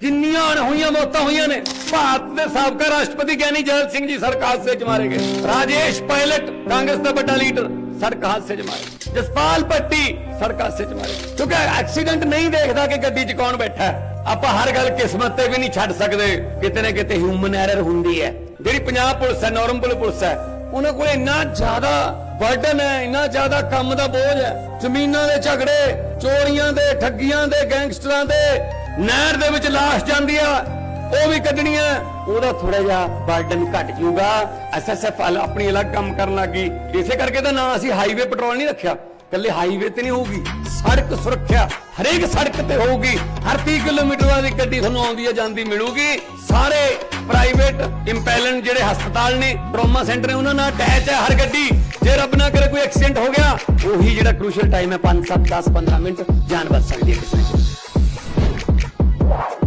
ਕਿੰਨੀਆਂ ਅਣਹੋਈਆਂ ਮੌਤਾਂ ਹੋਈਆਂ ਨੇ, ਭਾਰਤ ਦੇ ਸਾਬਕਾ ਰਾਸ਼ਟਰਪਤੀ ਗਿਆਨੀ ਜੈਲ ਸਿੰਘ ਜੀ ਸੜਕ ਹਾਦਸੇ 'ਚ ਮਾਰੇ ਗਏ। ਰਾਜੇਸ਼ ਪਾਇਲਟ, ਕਾਂਗਰਸ ਦਾ ਵੱਡਾ ਲੀਡਰ, ਸੜਕ ਹਾਦਸੇ 'ਚ ਮਾਰੇ ਜਸਪਾਲ ਭੱਟੀ ਸੜਕ ਹਾਦਸੇ 'ਚ ਮਾਰੇ ਕਿਉਂਕਿ ਐਕਸੀਡੈਂਟ ਨਹੀਂ ਦੇਖਦਾ ਕਿ ਗੱਡੀ 'ਚ ਕੌਣ ਬੈਠਾ ਹੈ। ਆਪਾਂ ਹਰ ਗੱਲ ਕਿਸਮਤ ਤੇ ਵੀ ਨਹੀਂ ਛੱਡ ਸਕਦੇ, ਕਿਤੇ ਨਾ ਕਿਤੇ ਹਿਊਮਨ ਐਰਰ ਹੁੰਦੀ ਹੈ। ਜਿਹੜੀ ਪੰਜਾਬ ਪੁਲਿਸ ਹੈ ਨਾਰਮਲ ਪੁਲਿਸ ਹੈ, ਉਹਨਾਂ ਕੋਲ ਇੰਨਾ ਜ਼ਿਆਦਾ ਬਰਡਨ ਹੈ, ਇੰਨਾ ਜ਼ਿਆਦਾ ਕੰਮ ਦਾ ਬੋਝ ਹੈ। ਜ਼ਮੀਨਾਂ ਦੇ ਝਗੜੇ, ਚੋਰੀਆਂ ਦੇ, ਠੱਗੀਆਂ ਦੇ, ਗੈਂਗਸਟਰਾਂ ਦੇ ਨਹਿਰ ਦੇ ਵਿੱਚ ਲਾਸ਼ ਜਾਂਦੀ ਆ, ਉਹ ਵੀ ਕੱਢਣੀ ਕੱਢਣੀਆਂ। ਉਹਦਾ ਥੋੜਾ ਜਿਹਾ ਬਰਡਨ ਘਟ ਜਾਊਗਾ। ਐਸਐਸਐਫ ਆਪਣੀ ਅਲੱਗ ਕੰਮ ਕਰਨ ਲੱਗੀ। ਇਸੇ ਕਰਕੇ ਤਾਂ ਨਾ ਅਸੀਂ ਹਾਈਵੇ ਪੈਟਰੋਲ ਨਹੀਂ ਰੱਖਿਆ। ਕੱਲੇ ਹਾਈਵੇ ਤੇ ਨਹੀਂ ਹੋਊਗੀ। ਸੜਕ ਸੁਰੱਖਿਆ ਹਰੇਕ ਸੜਕ ਤੇ ਹੋਊਗੀ। ਹਰ 30 ਕਿਲੋਮੀਟਰ ਬਾਅਦ ਗੱਡੀ ਤੁਹਾਨੂੰ ਆਉਂਦੀ ਹੈ ਜਾਂਦੀ ਮਿਲੂਗੀ। ਸਾਰੇ ਪ੍ਰਾਈਵੇਟ ਇੰਪੈਲਨ ਜਿਹੜੇ ਹਸਪਤਾਲ ਨੇ ਟਰੋਮਾ ਸੈਂਟਰ ਨੇ, ਉਹਨਾਂ ਨਾਲ ਅਟੈਚ ਹੈ ਹਰ ਗੱਡੀ। ਜੇ ਰੱਬ ਨਾ ਕਰੇ ਕੋਈ ਐਕਸੀਡੈਂਟ ਹੋ ਗਿਆ, ਉਹੀ ਜਿਹੜਾ ਕ੍ਰੂਸ਼ੀਅਲ ਟਾਈਮ ਹੈ 5 7 10 15 ਮਿੰਟ ਜਾਨ ਬਚ ਸਕਦੀ ਹੈ ਕਿਸੇ